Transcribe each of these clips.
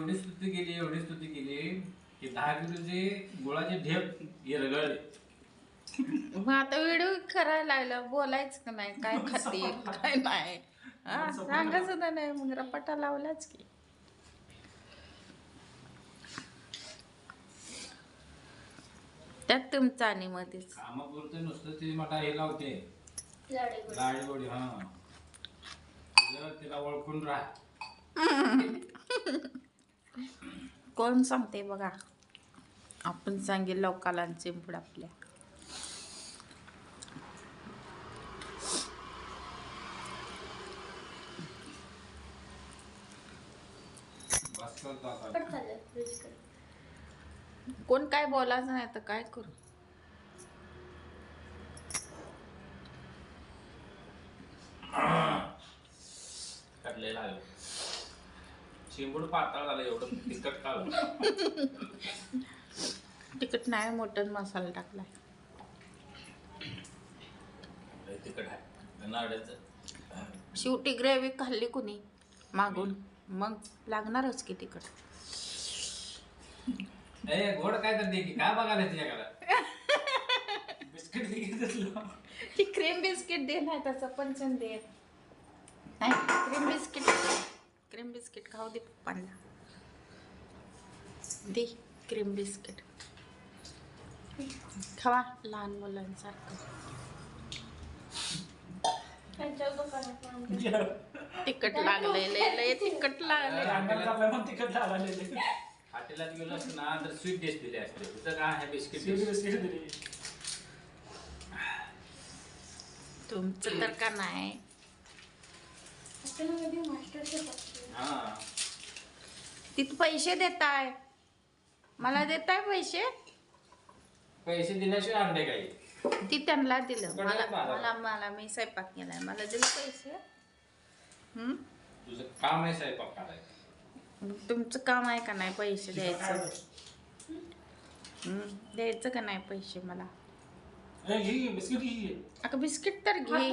एवढी स्तुती केली एवढी स्तुती केली की दहा किलोचे गुळाचे ढेप गिरगळले मग आता व्हिडिओ करायला लागला बोलायचं का नाही? काय खाते काय नाही? हा सांगा सुद्धा नाही मग रपाटा लावलाच की. त्यात तुमचं आणि मध्येच कामापुरतं नुसतं ती मटा हे लावते. लाडे गोड. लाडी गोडी हा. जरा तिला ओळखून राहा. कोण सांगते बघा. आपण सांगेल लोकाला चिंपड आपल्या. कोण काय बोलायचं नाही तर काय करू? चिंबूड पातळ झालं एवढं तिखट तिखट नाही मटन मसाला टाकलाय. लय तिखट आहे. नारळाचं. शेवटी ग्रेव्ही खाल्ली कुणी? मागून. मग लागणारच की तिखट. ए गोड काय तर दे की. काय बघायला तिच्याकडे बिस्किट दे की तसलं. ती क्रीम बिस्किट दे नाही त्याचं पंचन दे. नाही क्रीम बिस्किट खाऊ दे पप्पांना. दे क्रीम बिस्किट खावा लहान मुलांसारखं. लय लय तिखट लागलंय. हॉटेलात गेलो असतो ना तर स्वीट डिश दिले असते तिथं काय आहे बिस्किट तुमचं तर का नाही. हा तिथं पैसे देताय. मला देताय पैसे? पैसे दिल्याशिवाय अंडे काही. ती त्यांना दिलं. मला. मला. मला मी स्वयंपाक केलाय. मला दिलं पैसे. हम्म? तुझं काम आहे स्वयंपाक करायचं. तुमचं काम आहे का नाही पैसे द्यायचं? हम्म, द्यायचं का नाही पैसे मला? बिस्किट अगं बिस्किट तर घे.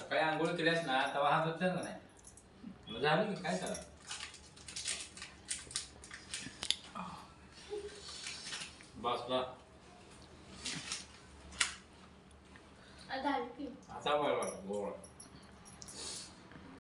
सकाळी आंघोळ केल्यास ना तेव्हा हात धुतल्यास का नाही? मग झालं की काय करा बस बस. झालं. आता बरोबर गोड